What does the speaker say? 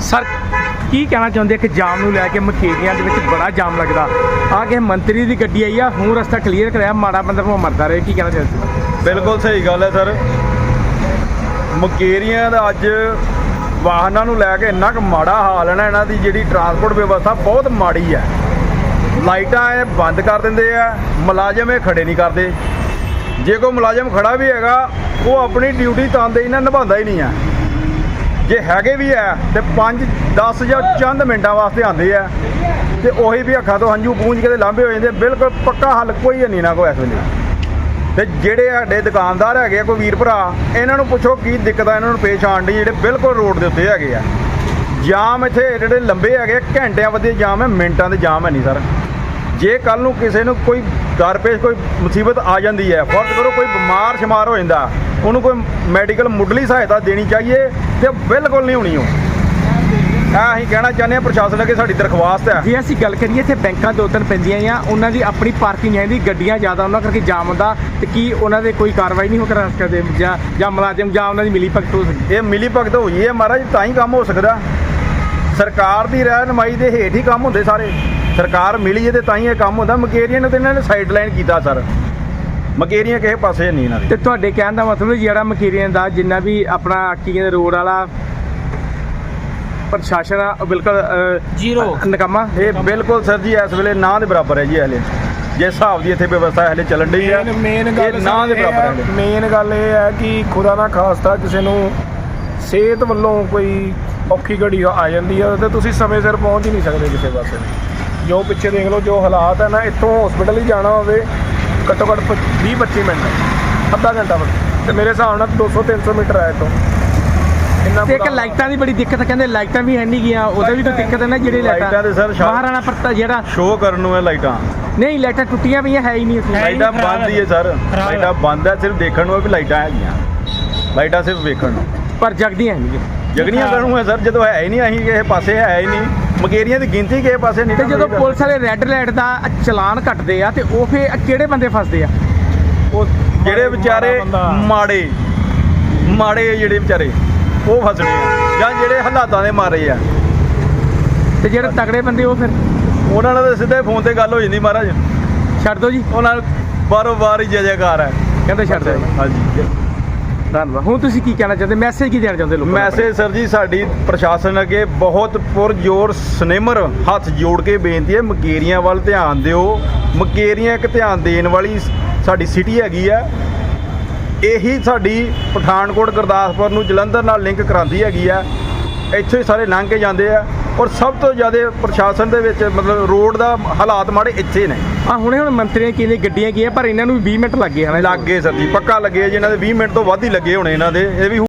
Sir ਕੀ ਕਹਿਣਾ ਚਾਹੁੰਦੇ ਕਿ ਜਾਮ ਨੂੰ ਲੈ ਕੇ ਮਕੇਰੀਆਂ ਦੇ ਵਿੱਚ ਬੜਾ ਜਾਮ ਲੱਗਦਾ? ਆ ਕੇ ਮੰਤਰੀ ਦੀ ਗੱਡੀ ਆਈ ਆ ਹੁਣ ਰਸਤਾ ਕਲੀਅਰ ਕਰਿਆ ਮਾੜਾ ਬੰਦਾ ਭਾਵੇਂ ਮਰਦਾ ਰਹੇ ਕੀ ਕਹਿਣਾ ਚਾਹੁੰਦੇ ਬਿਲਕੁਲ ਸਹੀ ਗੱਲ ਹੈ ਸਰ। ਮੁਕੇਰੀਆਂ ਦਾ ਅੱਜ ਵਾਹਨਾਂ ਨੂੰ ਲੈ ਕੇ ਇੰਨਾ ਕੁ ਮਾੜਾ ਹਾਲ ਹੈ ਨਾ ਇਹਨਾਂ ਦੀ ਜਿਹੜੀ ਟਰਾਂਸਪੋਰਟ ਵਿਵਸਥਾ ਬਹੁਤ ਮਾੜੀ ਹੈ। ਲਾਈਟਾਂ ਇਹ ਬੰਦ ਕਰ ਦਿੰਦੇ ਆ ਮੁਲਾਜ਼ਮ ਇਹ ਖੜੇ ਨਹੀਂ ਕਰਦੇ। ਜੇ ਕੋਈ ਮੁਲਾਜ਼ਮ ਖੜਾ ਵੀ ਹੈਗਾ ਉਹ ਆਪਣੀ ਡਿਊਟੀ ਤਾਂਦੇ ਹੀ ਨਾ ਨਿਭਾਉਂਦਾ ਹੀ ਨਹੀਂ ਆ। ਜੇ ਹੈਗੇ ਵੀ ਆ ਤੇ 5 10 ਜਾਂ ਚੰਦ ਮਿੰਟਾਂ ਵਾਸਤੇ ਆਉਂਦੇ ਆ ਤੇ ਉਹੀ ਵੀ ਅੱਖਾਂ ਤੋਂ ਹੰਝੂ ਪੂੰਝ ਕੇ ਤੇ ਲਾਂਭੇ ਹੋ ਜਾਂਦੇ, ਬਿਲਕੁਲ ਪੱਕਾ ਹੱਲ ਕੋਈ ਹੈ ਨਹੀਂ ਨਾ ਕੋਈ ਇਸ ਵੇਲੇ। ਤੇ ਜਿਹੜੇ ਸਾਡੇ ਦੁਕਾਨਦਾਰ ਹੈਗੇ ਆ, ਕੋਈ ਵੀਰ ਭਰਾ, ਇਹਨਾਂ ਨੂੰ ਪੁੱਛੋ ਕੀ ਦਿੱਕਤ ਆ ਇਹਨਾਂ ਨੂੰ ਪੇਸ਼ ਆਉਣ ਦੀ, ਜਿਹੜੇ ਬਿਲਕੁਲ ਰੋਡ ਦੇ ਉੱਤੇ ਹੈਗੇ ਆ। ਜਾਮ ਇੱਥੇ ਜਿਹੜੇ ਲੰਬੇ ਹੈਗੇ ਘੰਟਿਆਂ ਵਧੇ ਜਾਮ ਹੈ, ਮਿੰਟਾਂ ਦੇ ਜਾਮ ਹੈ ਨਹੀਂ, ਸਰ। ਜੇ ਕੱਲ ਨੂੰ ਕਿਸੇ ਨੂੰ ਕੋਈ ਦਰ ਪੇਸ਼ ਕੋਈ ਮੁਸੀਬਤ ਆ ਜਾਂਦੀ ਹੈ ਫਰਜ਼ ਕਰੋ ਕੋਈ ਬਿਮਾਰ ਸ਼ਮਾਰ ਹੋ ਜਾਂਦਾ ਉਹਨੂੰ ਕੋਈ ਮੈਡੀਕਲ ਮੁੱਢਲੀ ਸਹਾਇਤਾ ਦੇਣੀ ਚਾਹੀਏ ਤੇ ਬਿਲਕੁਲ ਨਹੀਂ ਹੋਣੀ ਉਹ। ਇਹ ਅਸੀਂ ਕਹਿਣਾ ਚਾਹੁੰਦੇ ਹਾਂ ਪ੍ਰਸ਼ਾਸਨ ਅੱਗੇ ਸਾਡੀ ਦਰਖਾਸਤ ਹੈ। ਜੇ ਅਸੀਂ ਗੱਲ ਕਰੀਏ ਇੱਥੇ ਬੈਂਕਾਂ ਦੋ ਤਿੰਨ ਪੈਂਦੀਆਂ ਆ ਉਹਨਾਂ ਦੀ ਆਪਣੀ ਪਾਰਕਿੰਗ ਹੈ ਦੀ ਗੱਡੀਆਂ ਜ਼ਿਆਦਾ ਉਹਨਾਂ ਕਰਕੇ ਜਾਮ ਹੁੰਦਾ ਤੇ ਕੀ ਉਹਨਾਂ ਦੇ ਕੋਈ ਕਾਰਵਾਈ ਨਹੀਂ ਹੋ ਕਰਾ ਸਕਦੇ ਜਾਂ ਜਾਂ ਮੁਲਾਜ਼ਮ ਜਾਂ ਉਹਨਾਂ ਦੀ ਮਿਲੀ ਭਗਤ ਹੋ ਸਕਦੀ? ਇਹ ਮਿਲੀ ਭਗਤ ਹੋਈ ਹੈ ਮਹਾਰਾਜ ਤਾਂ ਹੀ ਕੰਮ ਹੋ ਸਕਦਾ। ਸਰਕਾਰ ਦੀ ਰਹਿਨਮਾਈ ਦੇ ਹੇਠ ਹੀ ਕੰਮ ਹੁੰਦੇ ਸਾਰੇ। ਸਰਕਾਰ ਮਿਲੀ ਹੈ ਤੇ ਤਾਂ ਹੀ ਇਹ ਕੰਮ ਹੁੰਦਾ। ਮਕੇਰੀਆਂ ਨੂੰ ਤੇ ਇਹਨਾਂ ਨੇ ਸਾਈਡ ਲਾਈਨ ਕੀਤਾ ਸਰ। ਮਕੇਰੀਆਂ ਕਿਸੇ ਪਾਸੇ ਨਹੀਂ ਇਹਨਾਂ ਦੇ। ਤੇ ਤੁਹਾਡੇ ਕਹਿਣ ਦਾ ਮਤਲਬ ਜਿਹੜਾ ਮਕੀਰੀਆਂ ਦਾ ਜਿੰਨਾ ਵੀ ਆਪਣਾ ਕੀ ਕਹਿੰਦੇ ਰੋਡ ਵਾਲਾ ਪ੍ਰਸ਼ਾਸਨ ਆ ਉਹ ਬਿਲਕੁਲ ਜ਼ੀਰੋ। ਨਕਮਾ। ਇਹ ਬਿਲਕੁਲ ਸਰ ਜੀ ਇਸ ਵੇਲੇ ਨਾ ਦੇ ਬਰਾਬਰ ਹੈ ਜੀ ਹਲੇ। ਜੇ ਹਿਸਾਬ ਦੀ ਇੱਥੇ ਵਿਵਸਥਾ ਹਲੇ ਚੱਲਣ ਡਈ ਹੈ ਮੇਨ ਗੱਲ ਇਹ ਨਾ ਦੇ ਬਰਾਬਰ ਹੈ ਮੇਨ ਗੱਲ ਇਹ ਹੈ ਕਿ ਖੁਦਾ ਨਾ ਖਾਸਤਾ ਕਿਸੇ ਨੂੰ ਸਿਹਤ ਵੱਲੋਂ ਕੋਈ ਔਖੀ ਘੜੀ ਆ ਜਾਂਦੀ ਹੈ ਤੇ ਤੁਸੀਂ ਸਮੇਂ ਸਿਰ ਪਹੁੰਚ ਹੀ ਨਹੀਂ ਸਕਦੇ ਕਿਸੇ ਪਾਸੇ। ਜੋ ਪਿੱਛੇ ਦੇਖ ਲਓ ਜੋ ਹਾਲਾਤ ਹੈ ਨਾ ਇੱਥੋਂ ਹਸਪੀਟਲ ਹੀ ਜਾਣਾ ਹੋਵੇ ਘੱਟੋ ਘੱਟ 20 25 ਮਿੰਟ ਅੱਧਾ ਘੰਟਾ ਬਸ। ਤੇ ਮੇਰੇ ਹਿਸਾਬ ਨਾਲ 200 300 ਮੀਟਰ ਹੈ ਇੱਥੋਂ। ਇੰਨਾ ਤੇ ਇੱਕ ਹੈ। ਲਾਈਟਾਂ ਦੀ ਬੜੀ ਦਿੱਕਤ ਹੈ ਕਹਿੰਦੇ ਲਾਈਟਾਂ ਵੀ ਹੈ ਨਹੀਂ ਗਿਆ ਉਹਦਾ ਵੀ ਕੋਈ ਦਿੱਕਤ ਹੈ ਨਾ ਜਿਹੜੀ ਲਾਈਟਾਂ। ਲਾਈਟਾਂ ਤੇ ਸਰ ਸ਼ਾ- ਮਹਾਰਾਣਾ ਪ੍ਰਤਾਪ ਜਿਹੜਾ ਸ਼ੋਅ ਕਰਨ ਨੂੰ ਇਹ ਲਾਈਟਾਂ। ਨਹੀਂ ਲਾਈਟਾਂ ਟੁੱਟੀਆਂ ਪਈਆਂ ਹੈ ਹੀ ਨਹੀਂ ਉੱਥੇ। ਲਾਈਟਾਂ ਬੰਦ ਹੀ ਹੈ ਸਰ। ਲਾਈਟਾਂ ਬੰਦ ਹੈ ਸਿਰਫ ਦੇਖਣ ਨੂੰ ਹੈ ਵੀ ਲਾਈਟਾਂ ਹੈਗੀਆਂ। ਲਾਈਟਾਂ ਸਿਰਫ ਵੇਖਣ ਨੂੰ। ਪਰ ਜਗਦੀਆਂ ਹੈ ਨਹੀਂ ਜਗਨੀਆਂ ਕਰਨੂ ਹੈ ਸਰ ਜਦੋਂ ਹੈ ਹੀ ਨਹੀਂ ਅਸੀਂ ਕਿਸੇ ਪਾਸੇ ਹੈ ਹੀ ਨਹੀਂ। ਮਕੇਰੀਆਂ ਦੀ ਗਿਣਤੀ ਕਿਸੇ ਪਾਸੇ ਨਹੀਂ ਤੇ ਜਦੋਂ ਪੁਲਿਸ ਵਾਲੇ ਰੈੱਡ ਲਾਈਟ ਦਾ ਚਲਾਨ ਕੱਟਦੇ ਆ ਤੇ ਉਹ ਫੇ ਕਿਹੜੇ ਬੰਦੇ ਫਸਦੇ ਆ? ਉਹ ਜਿਹੜੇ ਵਿਚਾਰੇ। ਮਾੜੇ ਮਾੜੇ ਜਿਹੜੇ ਵਿਚਾਰੇ ਉਹ ਫਸਣੇ ਆ ਜਾਂ ਜਿਹੜੇ ਹਾਲਾਤਾਂ ਦੇ ਮਾਰੇ ਆ। ਤੇ ਜਿਹੜੇ ਤਗੜੇ ਬੰਦੇ ਉਹ ਫਿਰ? ਉਹਨਾਂ ਨਾਲ ਤਾਂ ਸਿੱਧੇ ਫੋਨ ਤੇ ਗੱਲ ਹੋ ਜਾਂਦੀ ਮਹਾਰਾਜ। ਛੱਡ ਦਿਓ ਜੀ। ਉਹਨਾਂ ਨਾਲ ਬਾਰੋ ਬਾਰ ਹੀ ਜੈ ਜੈਕਾਰ ਹੈ। ਕਹਿੰਦੇ ਛੱਡ ਦਿਓ ਹਾਂਜੀ। ਧੰਨਵਾਦ। ਹੁਣ ਤੁਸੀਂ ਕੀ ਕਹਿਣਾ ਚਾਹੁੰਦੇ? ਮੈਸੇਜ ਕੀ ਦੇਣਾ ਚਾਹੁੰਦੇ ਲੋਕਾਂ ਨੂੰ ਮੈਸੇਜ ਸਰ ਜੀ ਸਾਡੀ ਪ੍ਰਸ਼ਾਸਨ ਅੱਗੇ ਬਹੁਤ ਪੁਰਜੋਰ ਸਨੇਮਰ ਹੱਥ ਜੋੜ ਕੇ ਬੇਨਤੀ ਹੈ ਮਕੇਰੀਆਂ ਵੱਲ ਧਿਆਨ ਦਿਓ। ਮਕੇਰੀਆਂ ਇੱਕ ਧਿਆਨ ਦੇਣ ਵਾਲੀ ਸਾਡੀ ਸਿਟੀ ਹੈਗੀ ਆ। ਇਹੀ ਸਾਡੀ ਪਠਾਨਕੋਟ ਗੁਰਦਾਸਪੁਰ ਨੂੰ ਜਲੰਧਰ ਨਾਲ ਲਿੰਕ ਕਰਾਉਂਦੀ ਹੈਗੀ ਆ। ਇੱਥੋਂ ਸਾਰੇ ਲੰਘ ਕੇ ਜਾਂਦੇ ਆ। ਔਰ ਸਭ ਤੋਂ ਜ਼ਿਆਦਾ ਪ੍ਰਸ਼ਾਸਨ ਦੇ ਵਿੱਚ ਮਤਲਬ ਰੋਡ ਦਾ ਹਾਲਾਤ ਮਾੜੇ ਇੱਥੇ ਨੇ। ਆ ਹੁਣੇ ਹੁਣ ਮੰਤਰੀਆਂ ਕਹਿੰਦੇ ਗੱਡੀਆਂ ਕੀ ਆ ਪਰ ਇਹਨਾਂ ਨੂੰ ਵੀ 20 ਮਿੰਟ ਲੱਗੇ ਹਨ। ਲੱਗੇ ਸਰ ਜੀ ਪੱਕਾ ਲੱਗੇ ਆ ਜੀ ਇਹਨਾਂ ਦੇ 20 ਮਿੰਟ ਤੋਂ ਵੱਧ ਹੀ ਲੱਗੇ ਹੋਣੇ ਇਹਨਾਂ ਦੇ ਇਹ ਵੀ